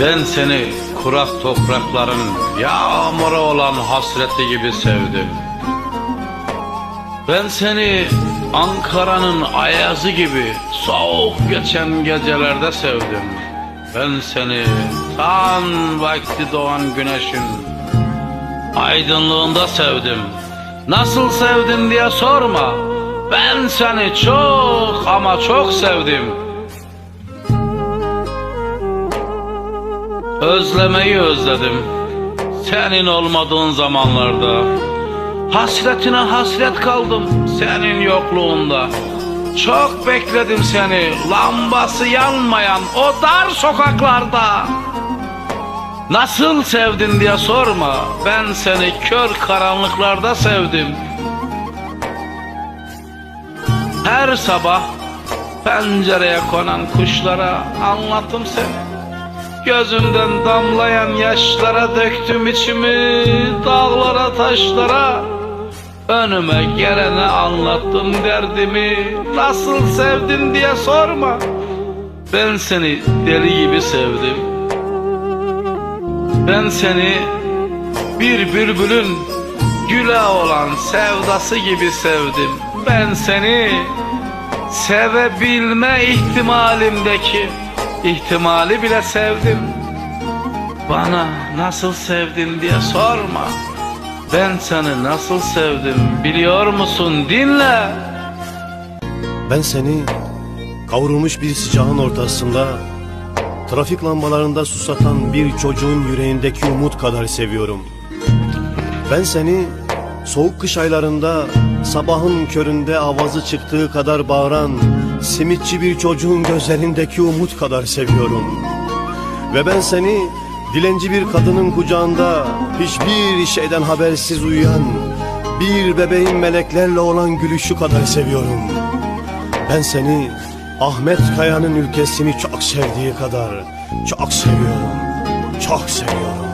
Ben seni kurak toprakların yağmura olan hasreti gibi sevdim. Ben seni Ankara'nın ayazı gibi soğuk geçen gecelerde sevdim. Ben seni tan vakti doğan güneşin aydınlığında sevdim. Nasıl sevdin diye sorma. Ben seni çok ama çok sevdim. Özlemeyi özledim. Senin olmadığın zamanlarda. Hasretine hasret kaldım senin yokluğunda. Çok bekledim seni lambası yanmayan o dar sokaklarda. Nasıl sevdin diye sorma. Ben seni kör karanlıklarda sevdim. Her sabah pencereye konan kuşlara anlattım seni. Gözümden damlayan yaşlara döktüm içimi Dağlara taşlara. Önüme gelene anlattım derdimi. Nasıl sevdin diye sorma. Ben seni deli gibi sevdim. Ben seni bir bülbülün güle olan sevdası gibi sevdim. Ben seni sevebilme ihtimalimdeki ihtimali bile sevdim. Bana nasıl sevdin diye sorma. Ben seni nasıl sevdim biliyor musun? Dinle. Ben seni kavrulmuş bir sıcağın ortasında Trafik lambalarında susatan bir çocuğun yüreğindeki umut kadar seviyorum. Ben seni soğuk kış aylarında Sabahın köründe avazı çıktığı kadar bağıran Simitçi bir çocuğun gözlerindeki umut kadar seviyorum Ve ben seni dilenci bir kadının kucağında Hiçbir şeyden habersiz uyuyan Bir bebeğin meleklerle olan gülüşü kadar seviyorum ben seni Ahmet Kaya'nın ülkesini çok sevdiği kadar çok seviyorum. Çok seviyorum.